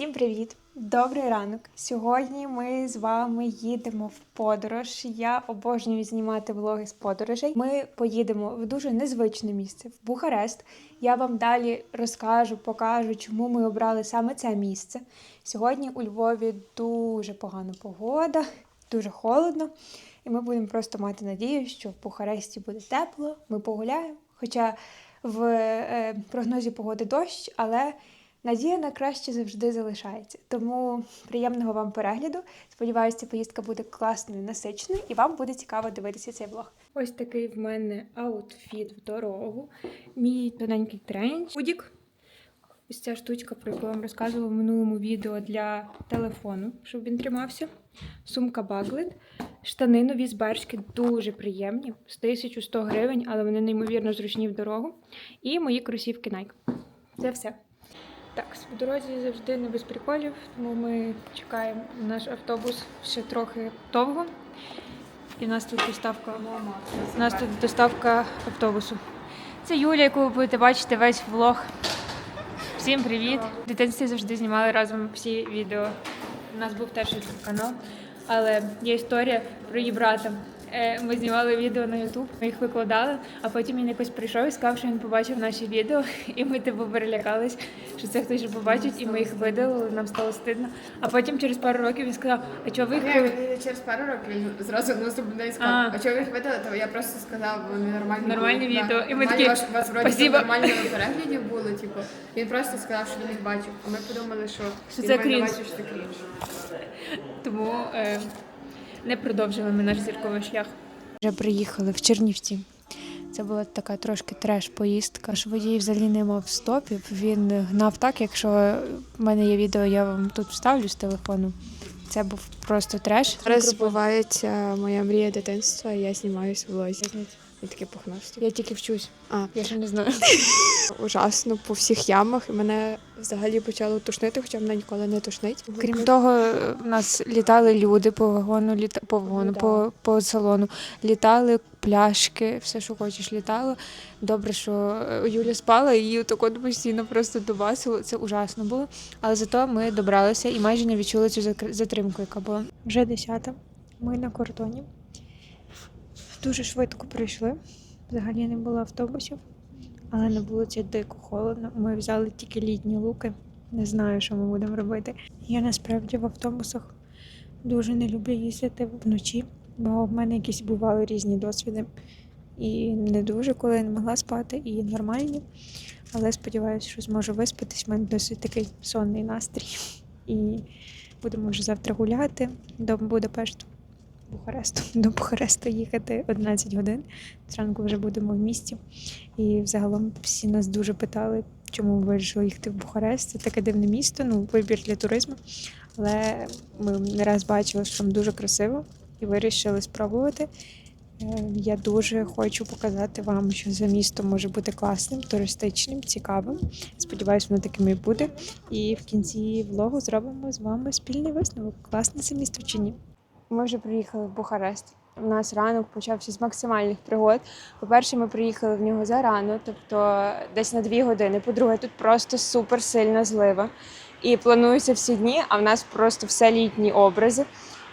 Всім привіт! Добрий ранок! Сьогодні ми з вами їдемо в подорож. Я обожнюю знімати влоги з подорожей. Ми поїдемо в дуже незвичне місце в Бухарест. Я вам далі розкажу, покажу, чому ми обрали саме це місце. Сьогодні у Львові дуже погана погода, дуже холодно, і ми будемо просто мати надію, що в Бухаресті буде тепло. Ми погуляємо. Хоча в е, прогнозі погоди дощ, але Надія на краще завжди залишається. Тому приємного вам перегляду. Сподіваюся, поїздка буде класною, насиченою, і вам буде цікаво дивитися цей влог. Ось такий в мене аутфіт в дорогу. Мій тоненький тренч. Худік. Ось ця штучка, про яку я вам розказувала в минулому відео для телефону, щоб він тримався. Сумка Баглет. Штани нові з Бершки дуже приємні, з 1100 гривень, але вони неймовірно зручні в дорогу. І мої кросівки Nike. Це все. Так, в дорозі завжди не без приколів, тому ми чекаємо наш автобус ще трохи довго. І в нас тут доставка. У нас тут доставка автобусу. Це Юля, яку ви будете бачити весь влог. Всім привіт! В дитинстві завжди знімали разом всі відео. У нас був теж канал, але є історія про її брата. Е, Ми знімали відео на YouTube, ми їх викладали, а потім він якось прийшов і сказав, що він побачив наші відео, і ми типу перелякались, що це хтось побачить, і ми їх видалили, нам стало стидно. А потім через пару років він сказав, а чого ви їх Ні, через пару років він зразу наступний день сказав, А. а, чого ви їх видали, то я просто сказала, вони нормальні Нормальні були. відео. І ми Нормальні, такі, ваш- вас вроді переглядів були, типу. Він просто сказав, що він їх бачив. А ми подумали, що, Що він це мене крінж. бачив, що це крінж. Тому е, не продовжили ми наш зірковий шлях. Вже приїхали в Чернівці. Це була така трошки треш-поїздка. Аж водій взагалі не мав стопів. Він гнав так, якщо в мене є відео, я вам тут вставлю з телефону. Це був просто треш. Зараз збувається моя мрія дитинства, я знімаюся в влозі. І таке пухнасті. Я тільки вчусь. А, Я ще не знаю. ужасно по всіх ямах. І мене взагалі почало тушнити, хоча мене ніколи не тушнить. Крім того, в нас літали люди по вагону, літа... по вагону, Ну, да. по, по салону. Літали пляшки, все, що хочеш, літало. Добре, що е, Юля спала, і її так от постійно просто добасило. Це ужасно було. Але зато ми добралися і майже не відчули цю затримку, яка була. Вже десята. Ми на кордоні. Дуже швидко прийшли. Взагалі не було автобусів, але на вулиці дико холодно. Ми взяли тільки літні луки. Не знаю, що ми будемо робити. Я насправді в автобусах дуже не люблю їздити вночі, бо в мене якісь бували різні досвіди. І не дуже, коли я не могла спати, і нормальні. Але сподіваюся, що зможу виспатись. У мене досить такий сонний настрій. І будемо вже завтра гуляти до Будапешту. Бухаресту. До Бухаресту їхати 11 годин. Зранку вже будемо в місті. І взагалом всі нас дуже питали, чому ви вирішили їхати в Бухарест. Це таке дивне місто, ну, вибір для туризму. Але ми не раз бачили, що там дуже красиво, і вирішили спробувати. Е, Я дуже хочу показати вам, що за місто може бути класним, туристичним, цікавим. Сподіваюсь, воно таким і буде. І в кінці влогу зробимо з вами спільний висновок. Класне це місто чи ні? Ми вже приїхали в Бухарест. У нас ранок почався з максимальних пригод. По-перше, ми приїхали в нього зарано, тобто десь на дві години. По-друге, тут просто супер сильна злива. І плануються всі дні, а в нас просто все літні образи.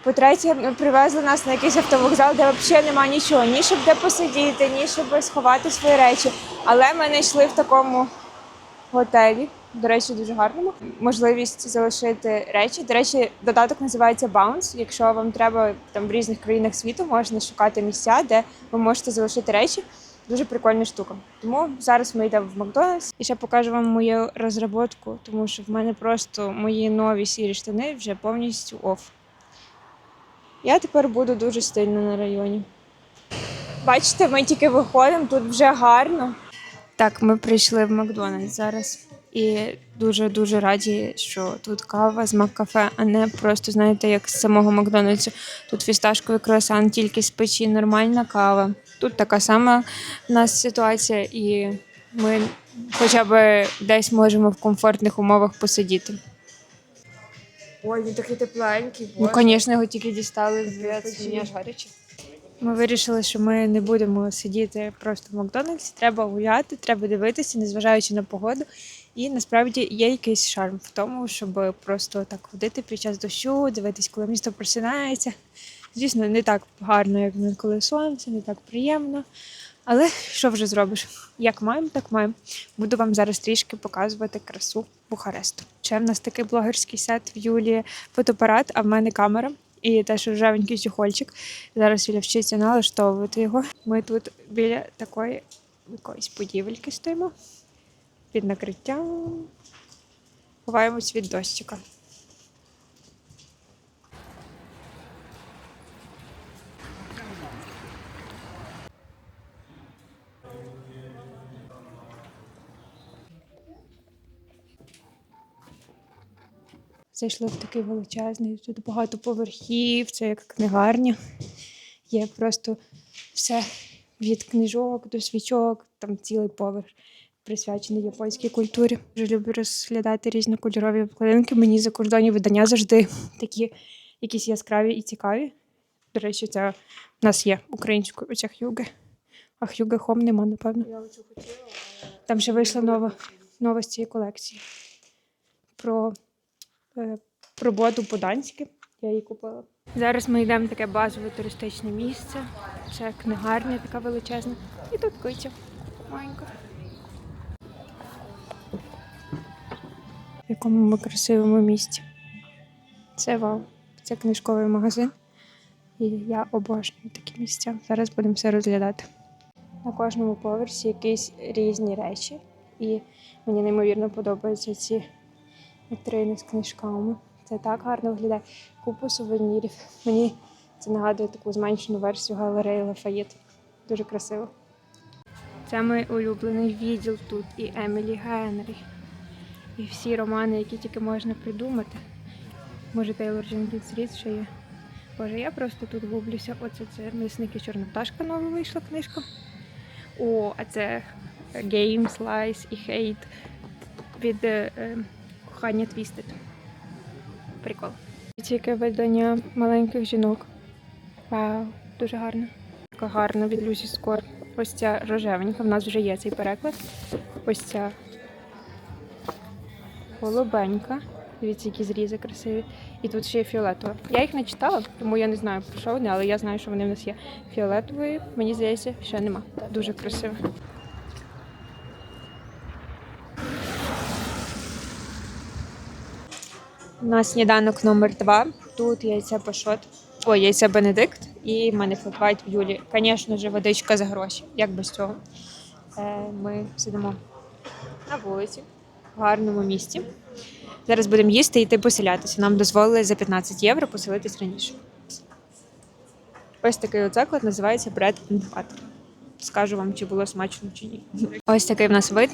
По-третє, ми привезли нас на якийсь автовокзал, де взагалі немає нічого, ні щоб де посидіти, ні щоб сховати свої речі. Але ми знайшли в такому готелі, до речі, дуже гарному. Можливість залишити речі. До речі, додаток називається Bounce. Якщо вам треба там в різних країнах світу, можна шукати місця, де ви можете залишити речі. Дуже прикольна штука. Тому зараз ми йдемо в Макдональдс і ще покажу вам мою розробку, тому що в мене просто мої нові сірі штани вже повністю оф. Я тепер буду дуже стильно на районі. Бачите, ми тільки виходимо, тут вже гарно. Так, ми прийшли в Макдональдс зараз. І дуже-дуже раді, що тут кава з Маккафе, а не просто, знаєте, як з самого Макдональдсу. Тут фісташковий круасан, тільки з печі, нормальна кава. Тут така сама в нас ситуація, і ми хоча б десь можемо в комфортних умовах посидіти. Ой, він такий тепленький. Ну, звісно, його тільки дістали з аж гаряче. Ми вирішили, що ми не будемо сидіти просто в Макдональдсі. Треба гуляти, треба дивитися, незважаючи на погоду. І насправді є якийсь шарм в тому, щоб просто так ходити під час дощу, дивитись, коли місто просинається. Звісно, не так гарно, як коли сонце, не так приємно. Але що вже зробиш? Як маємо, так маємо. Буду вам зараз трішки показувати красу Бухаресту. Ще в нас такий блогерський сет в Юлії фотоапарат, а в мене камера. І теж рожевенький чехольчик. Зараз Юля вчиться налаштовувати його. Ми тут біля такої якоїсь будівельки стоїмо під накриттям. Ховаємось від дощика. Зайшли в такий величезний, тут багато поверхів, це як книгарня. Є просто все від книжок до свічок, там цілий поверх присвячений японській культурі. Дуже люблю розглядати різнокольорові обкладинки. Мені закордонні видання завжди такі якісь яскраві і цікаві. До речі, це в нас є українською оця хюге. А хюге хом нема, напевно. Я оцю хотіла, Там ще вийшла нова, нова з цієї колекції. Про е, роботу по-данськи. Я її купила. Зараз ми йдемо в таке базове туристичне місце. Це книгарня така величезна. І тут киця маленька. Якому ми красивому місці. Це вау. Це книжковий магазин. І я обожнюю такі місця. Зараз будемо все розглядати. На кожному поверсі якісь різні речі. І мені неймовірно подобаються ці вітрини з книжками. Це так гарно виглядає. Купу сувенірів. Мені це нагадує таку зменшену версію галереї Лафаєт. Дуже красиво. Це мій улюблений відділ тут і Емілі Генрі. І всі романи, які тільки можна придумати. Може, Тейлор Дженкінс Рід ще є. Боже, я просто тут гублюся. Оце це мисники Чорна нова вийшла книжка. О, а це Game, Slice і Hate від е, е, кохання Twisted. Прикол. Тільки видання маленьких жінок. Вау, дуже гарно. Така гарна від Люсі Скор. Ось ця рожевенька. В нас вже є цей переклад. Ось ця голубенька. Дивіться, які зрізи красиві. І тут ще є фіолетова. Я їх не читала, тому я не знаю про що вони, але я знаю, що вони в нас є. Фіолетової, мені здається, ще нема. Дуже красиво. Нас сніданок номер два. Тут яйця пашот. Ой, яйця Бенедикт і в мене флотвайт в Юлі. Звісно ж, водичка за гроші. Як без цього? Е, ми сидимо на вулиці, гарному місці. Зараз будемо їсти і йти поселятися. Нам дозволили за 15 євро поселитись раніше. Ось такий от заклад називається Bread and Butter. Скажу вам, чи було смачно чи ні. Ось такий в нас вид.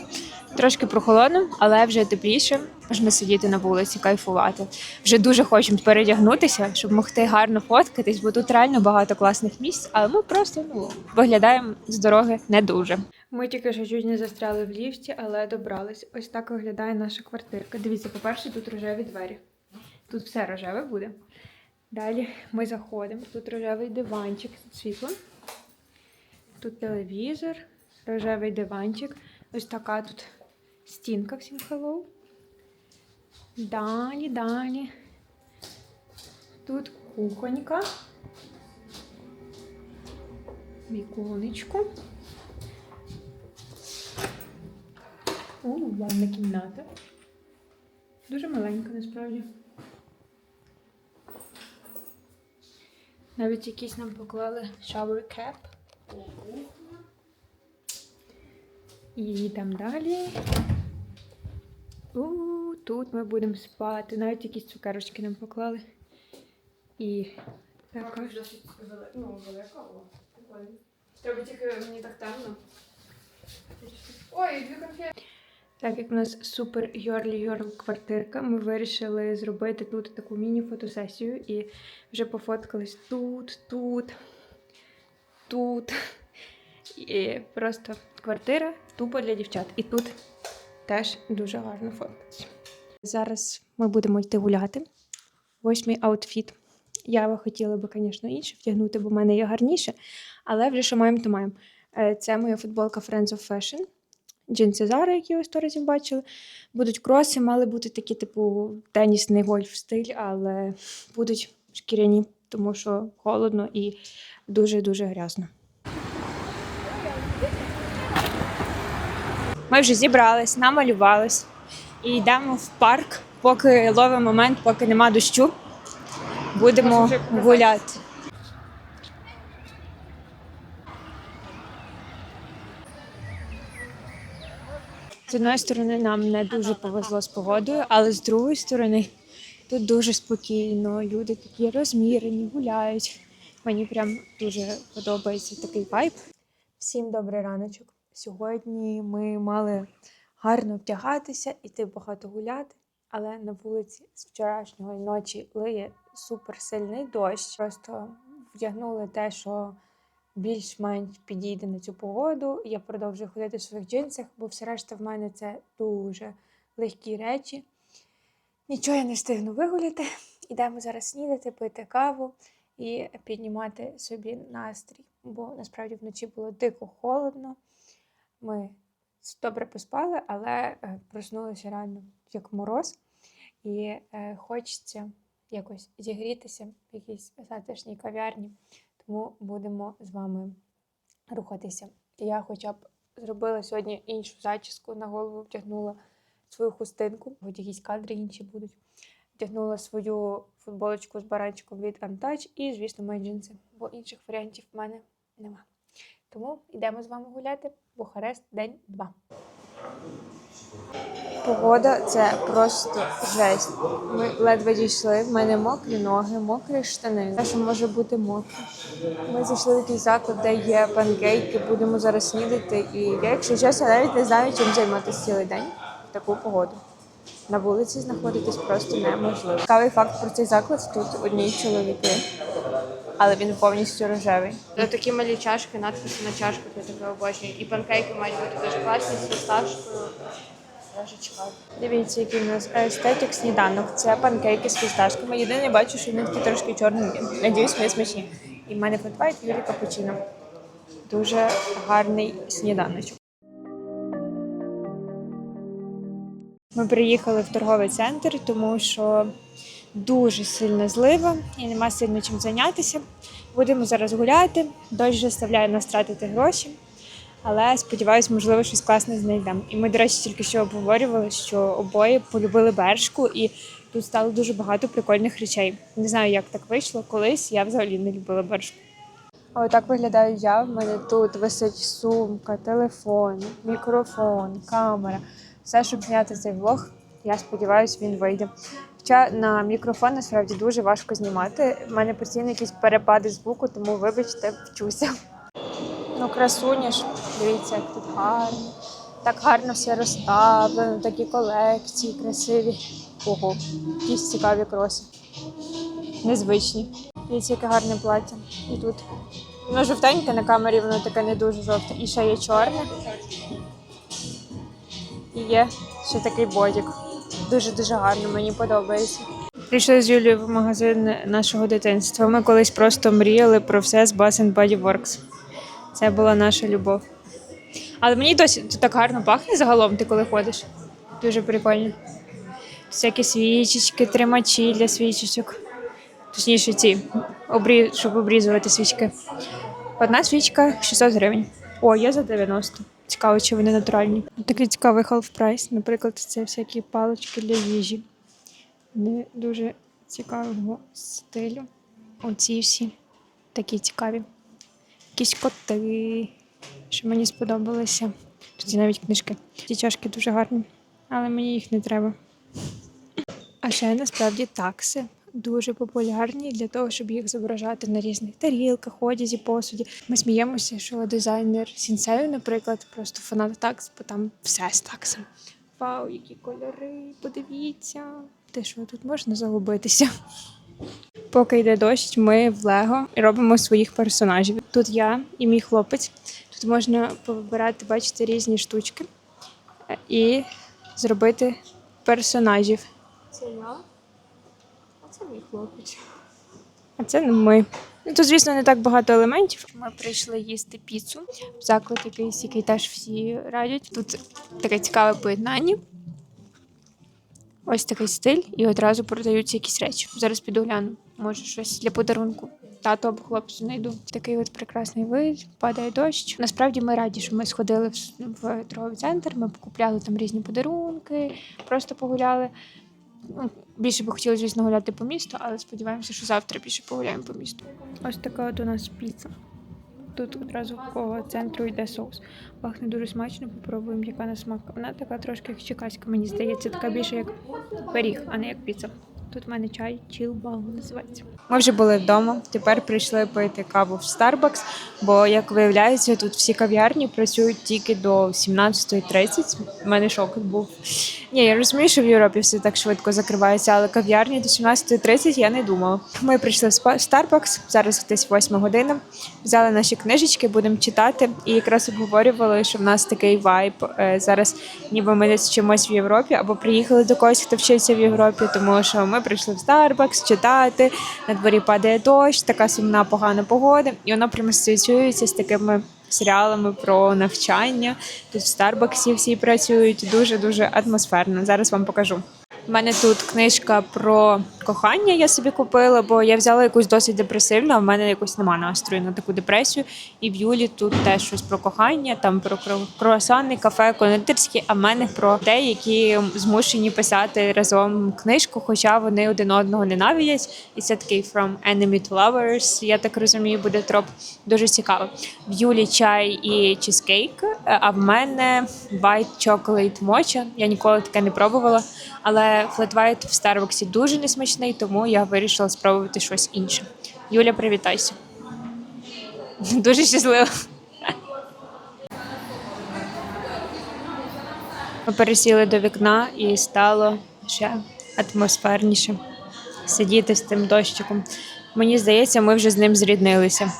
Трошки прохолодно, але вже тепліше. Можна сидіти на вулиці, кайфувати. Вже дуже хочемо передягнутися, щоб могти гарно фоткатись, бо тут реально багато класних місць, але ми просто ну, виглядаємо з дороги не дуже. Ми тільки що чуть не застряли в ліфті, але добрались. Ось так виглядає наша квартирка. Дивіться, по-перше, тут рожеві двері. Тут все рожеве буде. Далі ми заходимо. Тут рожевий диванчик з світлом. Тут телевізор, рожевий диванчик. Ось така тут стінка всім hello. Далі, далі. Тут кухонька. Віконечко. О, ванна кімната. Дуже маленька насправді. Навіть якийсь нам поклали shower cap. І йдемо далі. У, тут ми будемо спати. Навіть якісь цукерочки нам поклали. І також. Ну, велика. Треба тільки мені так темно. Ой, дві конфети. Так як в нас супер йорлі йорл квартирка, ми вирішили зробити тут таку міні-фотосесію і вже пофоткались тут, тут, тут. І просто квартира тупо для дівчат. І тут теж дуже гарно фоткатися. Зараз ми будемо йти гуляти. Ось мій аутфіт. Я би хотіла би, звісно, інше вдягнути, бо в мене є гарніше. Але вже що маємо, то маємо. Е, Це моя футболка Friends of Fashion. Джинси Зара, які ви сто разів бачили. Будуть кроси, мали бути такі, типу, тенісний гольф стиль, але будуть шкіряні, тому що холодно і дуже-дуже грязно. Ми вже зібрались, намалювались і йдемо в парк, поки ловимо момент, поки нема дощу. Будемо гуляти. З одної сторони, нам не дуже повезло з погодою, але з другої сторони, тут дуже спокійно, люди такі розмірені, гуляють. Мені прям дуже подобається такий вайб. Всім добрий раночок. Сьогодні ми мали гарно вдягатися, іти багато гуляти, але на вулиці з вчорашньої ночі лиє суперсильний дощ. Просто вдягнули те, що більш-менш підійде на цю погоду. Я продовжую ходити в своїх джинсах, бо все решта в мене це дуже легкі речі. Нічого я не встигну вигуляти. Ідемо зараз снідати, пити каву і піднімати собі настрій. Бо насправді вночі було дико холодно. Ми добре поспали, але е, проснулися реально як мороз. І е, хочеться якось зігрітися в якійсь затишній кав'ярні. Тому будемо з вами рухатися. Я хоча б зробила сьогодні іншу зачіску на голову, вдягнула свою хустинку, хоч якісь кадри інші будуть. Вдягнула свою футболочку з баранчиком від Untouch і, звісно, мої джинси, бо інших варіантів в мене нема. Тому йдемо з вами гуляти. Бухарест день 2. Погода це просто жесть. Ми ледве дійшли. В мене мокрі ноги, мокрі штани. Те, що може бути мокре. Ми зайшли в якийсь заклад, де є панкейки, будемо зараз снідати. І я, якщо чесно, навіть не знаю, чим займатися цілий день в таку погоду. На вулиці знаходитись просто неможливо. Цікавий факт про цей заклад тут одні чоловіки, але він повністю рожевий. Це такі малі чашки, надписи на чашках, я таке обожнюю. І панкейки мають бути дуже класні з фісташкою. Я чекаю. Дивіться, який в нас естетик сніданок. Це панкейки з фісташками. Єдине, бачу, що вони такі трошки чорненькі. Надіюсь, вони смачні. І в мене фотвайт Юрій Капучино. Дуже гарний сніданочок. Ми приїхали в торговий центр, тому що дуже сильна злива і нема сильно чим зайнятися. Будемо зараз гуляти. Дощ заставляє нас тратити гроші. Але сподіваюсь, можливо, щось класне знайдемо. І ми, до речі, тільки що обговорювали, що обоє полюбили бершку, і тут стало дуже багато прикольних речей. Не знаю, як так вийшло. Колись я взагалі не любила бершку. А отак виглядаю я. В мене тут висить сумка, телефон, мікрофон, камера. Все, щоб зняти цей влог. Я сподіваюся, він вийде. Хоча на мікрофон насправді дуже важко знімати. У мене постійно якісь перепади звуку, тому вибачте, вчуся. Ну, красуня ж, дивіться, як тут гарно. Так гарно все розставлено, такі колекції красиві. Ого, якісь цікаві кроси. Незвичні. Дивіться, яке гарне плаття. І тут. Воно жовтеньке на камері, воно таке не дуже жовте. І ще є чорне. І є ще такий бодік. Дуже-дуже гарно, мені подобається. Прийшли з Юлією в магазин нашого дитинства. Ми колись просто мріяли про все з Bath Body Works. Це була наша любов. Але мені досі тут так гарно пахне загалом, ти коли ходиш. Дуже прикольно. Всякі свічечки, тримачі для свічечок. Точніше, ці, щоб обрізувати свічки. Одна свічка 600 гривень. О, є за 90. Цікаво, чи вони натуральні. Такий цікавий half price. Наприклад, це всякі палички для їжі. Вони дуже цікавого стилю. Оці всі такі цікаві якісь коти, що мені сподобалося. Тут є навіть книжки. Ці чашки дуже гарні, але мені їх не треба. А ще насправді такси дуже популярні для того, щоб їх зображати на різних тарілках, одязі, посуді. Ми сміємося, що дизайнер Сінсею, наприклад, просто фанат такс, бо там все з таксом. Вау, які кольори! Подивіться. Те, що тут можна загубитися. Поки йде дощ, ми в Лего робимо своїх персонажів. Тут я і мій хлопець. Тут можна повибирати, бачите, різні штучки і зробити персонажів. Це я. А це мій хлопець. А це не ми. Ну, Тут, звісно, не так багато елементів. Ми прийшли їсти піцу в заклад якийсь, який теж всі радять. Тут таке цікаве поєднання. Ось такий стиль, і одразу продаються якісь речі. Зараз піду гляну. Може, щось для подарунку. Тато або хлопцю знайду. Такий от прекрасний вид, падає дощ. Насправді ми раді, що ми сходили в, торговий центр. Ми покупляли там різні подарунки, просто погуляли. Ну, більше би хотіли, звісно, гуляти по місту, але сподіваємося, що завтра більше погуляємо по місту. Ось така от у нас піца. Тут одразу по центру йде соус. Пахне дуже смачно, попробуємо, яка на смак. Вона така трошки як чекаська, мені здається, така більше як пиріг, а не як піца. Тут в мене чай, чілбал називається. Ми вже були вдома. Тепер прийшли пити каву в Starbucks, бо, як виявляється, тут всі кав'ярні працюють тільки до 17.30. У мене шок був. Ні, я розумію, що в Європі все так швидко закривається, але кав'ярні до 17.30 я не думала. Ми прийшли в Starbucks, зараз десь 8 година. Взяли наші книжечки, будемо читати. І якраз обговорювали, що в нас такий вайб е, зараз, ніби ми десь вчимось в Європі, або приїхали до когось, хто вчиться в Європі, тому що ми прийшли в Starbucks читати. На дворі падає дощ, така сумна погана погода, і воно прямо асоціюється з такими серіалами про навчання. Тут в Старбаксі всі працюють дуже дуже атмосферно. Зараз вам покажу. У мене тут книжка про кохання. Я собі купила, бо я взяла якусь досить депресивну, а в мене якось нема настрою на таку депресію. І в Юлі тут теж щось про кохання, там про круасани, кафе, кондитерські, а в мене про людей, які змушені писати разом книжку, хоча вони один одного ненавидять. І це такий from enemy to lovers, я так розумію, буде троп дуже цікаво. В Юлі чай і чизкейк, а в мене white chocolate mocha. Я ніколи таке не пробувала. Але flat white в Старбаксі дуже несмачний, тому я вирішила спробувати щось інше. Юля, привітайся. Дуже щаслива. Ми пересіли до вікна і стало ще атмосферніше сидіти з тим дощиком. Мені здається, ми вже з ним зріднилися.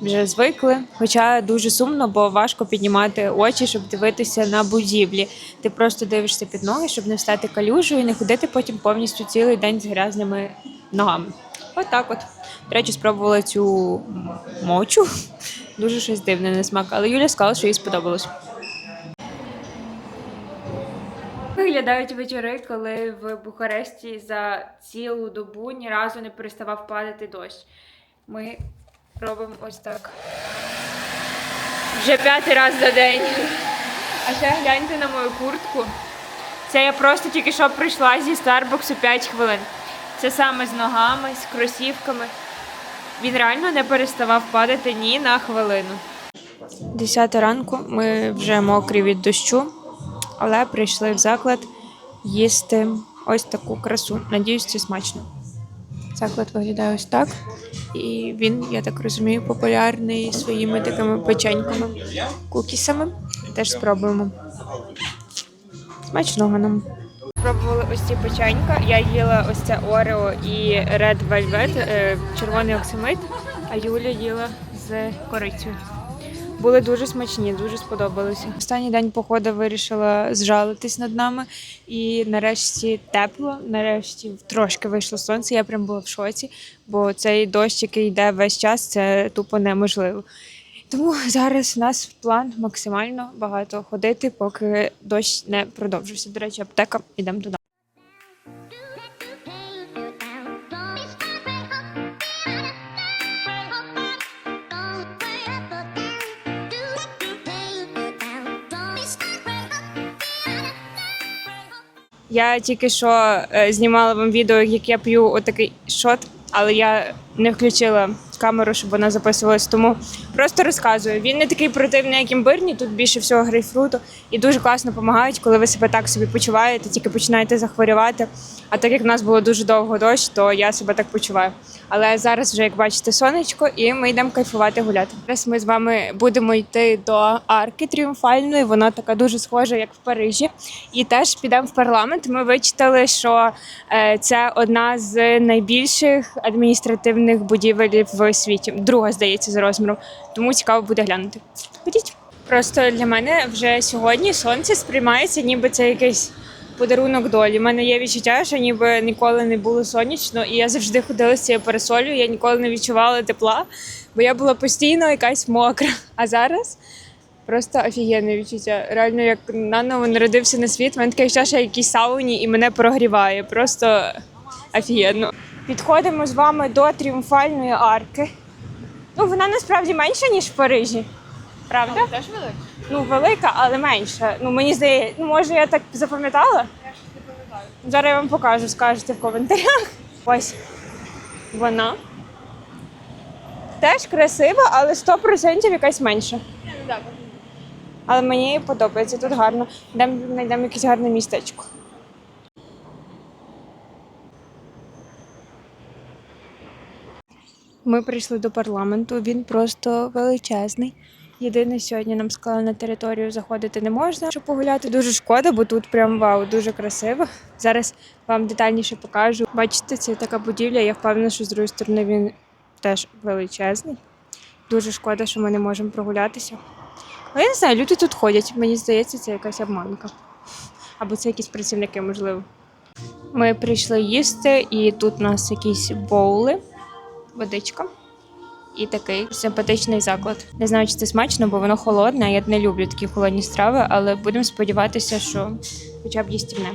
Вже звикли, хоча дуже сумно, бо важко піднімати очі, щоб дивитися на будівлі. Ти просто дивишся під ноги, щоб не встати калюжею і не ходити потім повністю цілий день з грязними ногами. От так от. До речі, спробувала цю мочу. Дуже щось дивне на смак, але Юля сказала, що їй сподобалось. Виглядають вечори, коли в Бухаресті за цілу добу ні разу не переставав падати дощ. Ми робимо ось так. Вже п'ятий раз за день. А ще гляньте на мою куртку. Це я просто тільки що прийшла зі Старбуксу 5 хвилин. Це саме з ногами, з кросівками. Він реально не переставав падати ні на хвилину. Десята ранку ми вже мокрі від дощу, але прийшли в заклад їсти ось таку красу. Надіюсь, це смачно. Заклад виглядає ось так. І він, я так розумію, популярний своїми такими печеньками, кукісами. Теж спробуємо. Смачного нам. Спробували ось ці печенька. Я їла ось це Орео і Red Velvet, е, червоний оксамит, а Юля їла з корицею. Були дуже смачні, дуже сподобалися. Останній день походу вирішила зжалитись над нами, і нарешті тепло. Нарешті трошки вийшло сонце. Я прям була в шоці, бо цей дощ, який йде весь час, це тупо неможливо. Тому зараз у нас план максимально багато ходити, поки дощ не продовжився. До речі, аптека ідемо туди. Я тільки що е, знімала вам відео, як я п'ю отакий шот, але я не включила камеру, щоб вона записувалась. Тому просто розказую. Він не такий противний, як імбирні, тут більше всього грейпфруту. І дуже класно допомагають, коли ви себе так собі почуваєте, тільки починаєте захворювати. А так як в нас було дуже довго дощ, то я себе так почуваю. Але зараз вже, як бачите, сонечко, і ми йдемо кайфувати гуляти. Зараз ми з вами будемо йти до арки тріумфальної. Вона така дуже схожа, як в Парижі. І теж підемо в парламент. Ми вичитали, що е, це одна з найбільших адміністративних будівель в світі. Друга, здається, за розміром. Тому цікаво буде глянути. Ходіть. Просто для мене вже сьогодні сонце сприймається, ніби це якийсь подарунок долі. У мене є відчуття, що ніби ніколи не було сонячно, і я завжди ходила з цією парасолью, я ніколи не відчувала тепла, бо я була постійно якась мокра. А зараз просто офігенне відчуття. Реально, як наново народився на світ, в мене таке відчуття, що я сауні і мене прогріває. Просто офігенно. Підходимо з вами до тріумфальної арки. Ну, вона насправді менша, ніж в Парижі. Правда? Теж великий? Ну, велика, але менша. Ну, мені здається, ну може я так запам'ятала? Я ж не пам'ятаю. Зараз я вам покажу, скажете в коментарях. Ось вона. Теж красива, але 100% якась менша. Але мені подобається, тут гарно. Йдемо знайдемо якесь гарне містечко. Ми прийшли до парламенту, він просто величезний. Єдине, сьогодні нам сказали, на територію заходити не можна, щоб погуляти. Дуже шкода, бо тут прям вау, дуже красиво. Зараз вам детальніше покажу. Бачите, це така будівля. Я впевнена, що з другої сторони він теж величезний. Дуже шкода, що ми не можемо прогулятися. Але я не знаю, люди тут ходять. Мені здається, це якась обманка. Або це якісь працівники, можливо. Ми прийшли їсти, і тут у нас якісь боули, водичка і такий симпатичний заклад. Не знаю, чи це смачно, бо воно холодне. Я не люблю такі холодні страви, але будемо сподіватися, що хоча б їстівне.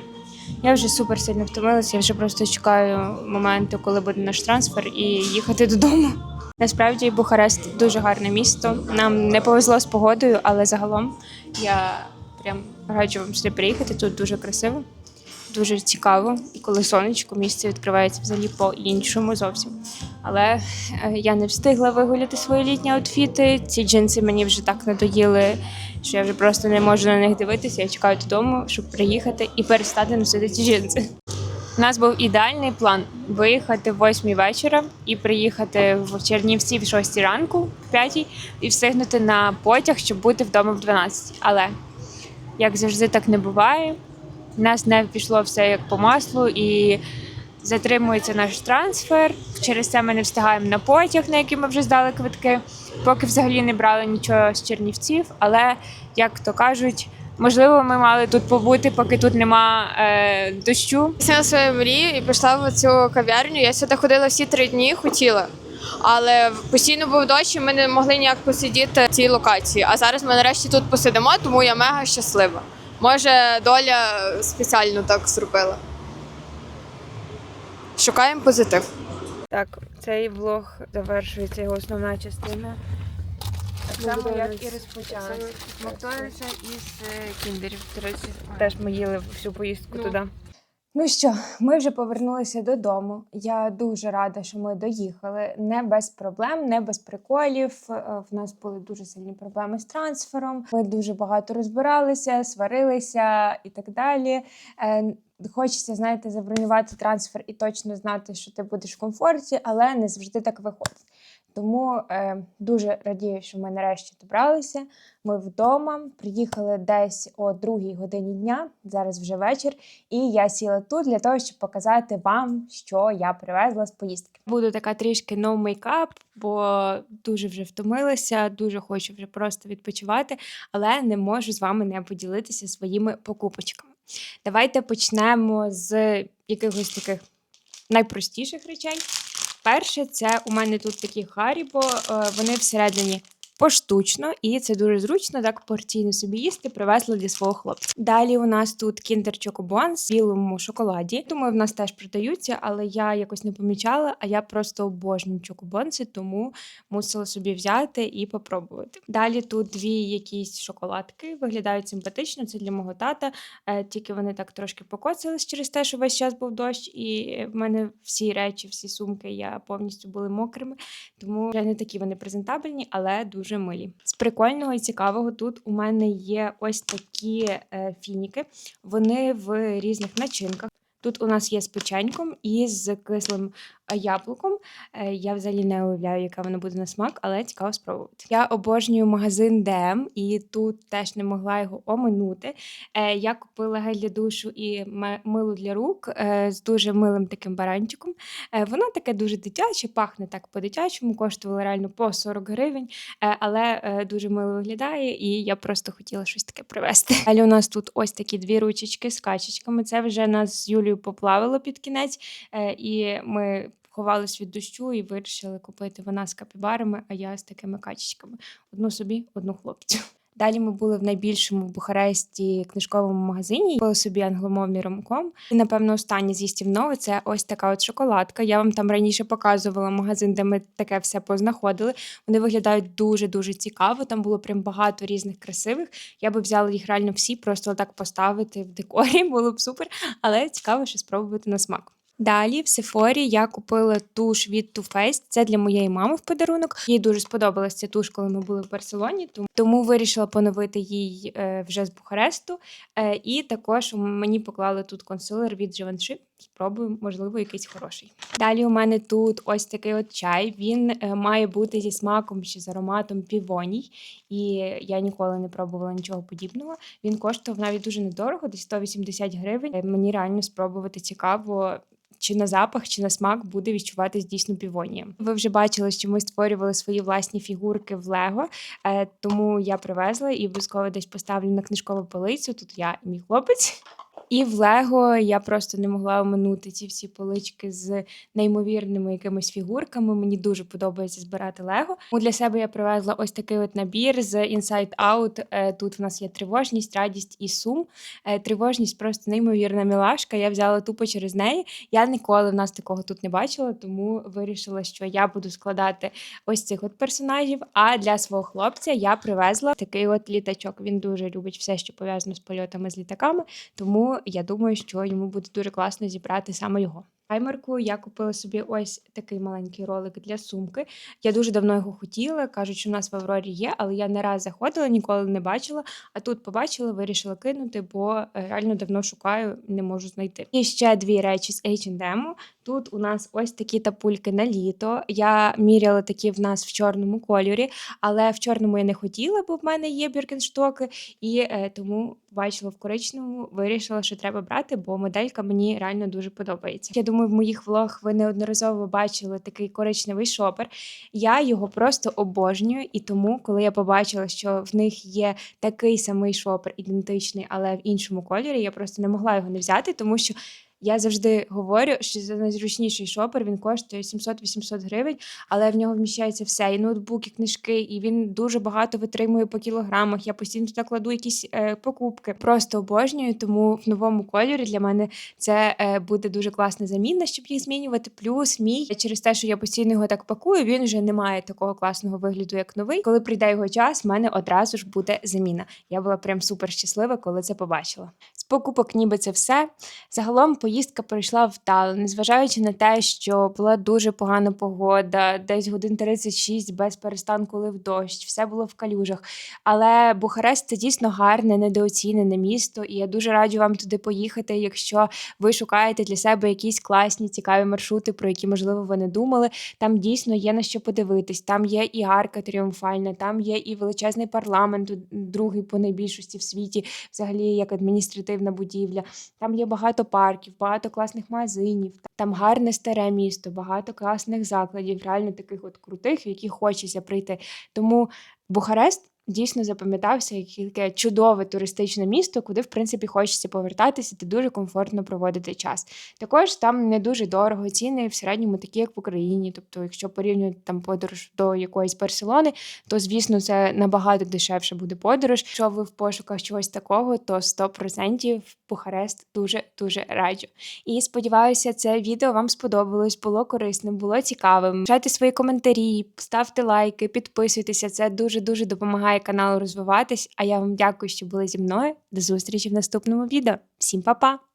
Я вже супер сильно втомилася, я вже просто чекаю моменту, коли буде наш трансфер, і їхати додому. Насправді Бухарест дуже гарне місто. Нам не повезло з погодою, але загалом я прям раджу вам сюди приїхати. Тут дуже красиво, дуже цікаво. І коли сонечко, місце відкривається взагалі по-іншому зовсім. Але е, я не встигла вигуляти свої літні аутфіти. Ці джинси мені вже так надоїли, що я вже просто не можу на них дивитися. Я чекаю додому, щоб приїхати і перестати носити ці джинси. У нас був ідеальний план виїхати в 8 вечора і приїхати в Чернівці в 6 ранку, в 5 і встигнути на потяг, щоб бути вдома в 12. Але як завжди, так не буває. У нас не пішло все як по маслу і затримується наш трансфер. Через це ми не встигаємо на потяг, на який ми вже здали квитки. Поки взагалі не брали нічого з Чернівців, але як то кажуть. Можливо, ми мали тут побути, поки тут нема е, дощу. Сняла свою мрію і пішла в цю кав'ярню. Я сюди ходила всі три дні, хотіла. Але постійно був дощ, і ми не могли ніяк посидіти в цій локації. А зараз ми нарешті тут посидимо, тому я мега щаслива. Може, доля спеціально так зробила. Шукаємо позитив. Так, цей влог завершується його основна частина. Так само, як і розпочалася. Макдональдса із е, кіндерів. До речі, теж ми їли всю поїздку Ну. туди. Ну що, ми вже повернулися додому. Я дуже рада, що ми доїхали. Не без проблем, не без приколів. Е, В нас були дуже сильні проблеми з трансфером. Ми дуже багато розбиралися, сварилися і так далі. Е, Хочеться, знаєте, забронювати трансфер і точно знати, що ти будеш в комфорті, але не завжди так виходить. Тому е, дуже радію, що ми нарешті добралися. Ми вдома приїхали десь о другій годині дня. Зараз вже вечір, і я сіла тут для того, щоб показати вам, що я привезла з поїздки. Буду така трішки no мейкап, бо дуже вже втомилася, дуже хочу вже просто відпочивати, але не можу з вами не поділитися своїми покупочками. Давайте почнемо з якихось таких найпростіших речей. Перше, це у мене тут такі Харібо, е, вони всередині поштучно, і це дуже зручно, так порційно собі їсти, привезла для свого хлопця. Далі у нас тут Kinder Chocobo з білому шоколаді. Думаю, в нас теж продаються, але я якось не помічала, а я просто обожнюю чокобонси, тому мусила собі взяти і попробувати. Далі тут дві якісь шоколадки, виглядають симпатично. Це для мого тата. Е, Тільки вони так трошки покоцались через те, що весь час був дощ, і в мене всі речі, всі сумки я повністю були мокрими. Тому не такі вони презентабельні, але дуже милі. З прикольного і цікавого тут у мене є ось такі е, фініки. Вони в різних начинках. Тут у нас є з печеньком і з кислим е, яблуком. Е, Я взагалі не уявляю, яка вона буде на смак, але цікаво спробувати. Я обожнюю магазин ДМ, і тут теж не могла його оминути. Е, Я купила гель для душу і мило для рук з дуже милим таким баранчиком. Воно таке дуже дитяче, пахне так по-дитячому, коштувало реально по 40 гривень, але дуже мило виглядає, і я просто хотіла щось таке привезти. Далі у нас тут ось такі дві ручечки з качечками. Це вже нас з Юлією поплавило під кінець, е, і ми. Ховались від дощу і вирішили купити вона з капібарами, а я з такими качечками. Одну собі, одну хлопцю. Далі ми були в найбільшому в Бухаресті книжковому магазині. Купили собі англомовний ромком. І, напевно, останнє з їстівного це ось така от шоколадка. Я вам там раніше показувала магазин, де ми таке все познаходили. Вони виглядають дуже дуже цікаво. Там було прям багато різних красивих. Я би взяла їх реально всі, просто так поставити в декорі. Було б супер, але цікаво, що спробувати на смак. Далі в Сефорі я купила туш від Too Faced. Це для моєї мами в подарунок. Їй дуже сподобалася ця туш, коли ми були в Барселоні. тому- вирішила поновити їй е, вже з Бухаресту. Е, і також мені поклали тут консилер від Givenchy. Спробую, можливо, якийсь хороший. Далі у мене тут ось такий от чай. Він е, має бути зі смаком чи з ароматом півоній. І я ніколи не пробувала нічого подібного. Він коштував навіть дуже недорого, десь 180 гривень. Мені реально спробувати цікаво. Чи на запах, чи на смак буде відчуватись дійсно півонія. Ви вже бачили, що ми створювали свої власні фігурки в Лего, е, тому я привезла і обов'язково десь поставлю на книжкову полицю. Тут я і мій хлопець. І в Лего я просто не могла оминути ці всі полички з неймовірними якимись фігурками. Мені дуже подобається збирати Лего. Тому для себе я привезла ось такий от набір з Inside Out. Е, Тут в нас є тривожність, радість і сум. Е, Тривожність просто неймовірна мілашка. Я взяла тупо через неї. Я ніколи в нас такого тут не бачила, тому вирішила, що я буду складати ось цих от персонажів. А для свого хлопця я привезла такий от літачок. Він дуже любить все, що пов'язано з польотами з літаками. Тому я думаю, що йому буде дуже класно зібрати саме його. Таймерку я купила собі ось такий маленький ролик для сумки. Я дуже давно його хотіла. кажуть, що у нас в Аврорі є, але я не раз заходила, ніколи не бачила. А тут побачила, вирішила кинути, бо е, реально давно шукаю, не можу знайти. І ще дві речі з H&M. Тут у нас ось такі тапульки на літо. Я міряла такі в нас в чорному кольорі, але в чорному я не хотіла, бо в мене є біркенштоки, і е, тому бачила в коричневому, вирішила, що треба брати, бо моделька мені реально дуже подобається. Я думаю, в моїх влогах ви неодноразово бачили такий коричневий шопер. Я його просто обожнюю, і тому, коли я побачила, що в них є такий самий шопер, ідентичний, але в іншому кольорі, я просто не могла його не взяти, тому що. Я завжди говорю, що це найзручніший шопер, він коштує 700-800 гривень, але в нього вміщається все, і ноутбук, і книжки, і він дуже багато витримує по кілограмах. Я постійно туди кладу якісь е, покупки. Просто обожнюю, тому в новому кольорі для мене це е, буде дуже класна заміна, щоб їх змінювати. Плюс мій через те, що я постійно його так пакую, він вже не має такого класного вигляду, як новий. Коли прийде його час, в мене одразу ж буде заміна. Я була прям супер щаслива, коли це побачила. З покупок, ніби це все. Загалом поїздка пройшла вдало, незважаючи на те, що була дуже погана погода, десь годин 36 без перестанку лив дощ, все було в калюжах. Але Бухарест це дійсно гарне, недооцінене місто, і я дуже раджу вам туди поїхати, якщо ви шукаєте для себе якісь класні, цікаві маршрути, про які, можливо, ви не думали. Там дійсно є на що подивитись. Там є і арка тріумфальна, там є і величезний парламент, другий по найбільшості в світі, взагалі як адміністративна будівля. Там є багато парків, багато класних магазинів. Там гарне старе місто, багато класних закладів, реально таких от крутих, які хочеться прийти. Тому Бухарест. Дійсно запам'ятався як таке чудове туристичне місто, куди в принципі хочеться повертатися та дуже комфортно проводити час. Також там не дуже дорого ціни в середньому такі, як в Україні. Тобто, якщо порівнювати там подорож до якоїсь Барселони, то звісно це набагато дешевше буде подорож. Якщо ви в пошуках чогось такого, то 100% Бухарест дуже дуже раджу. І сподіваюся, це відео вам сподобалось, було корисним, було цікавим. Лишайте свої коментарі, ставте лайки, підписуйтеся. Це дуже дуже допомагає каналу розвиватись. А я вам дякую, що були зі мною. До зустрічі в наступному відео. Всім па-па!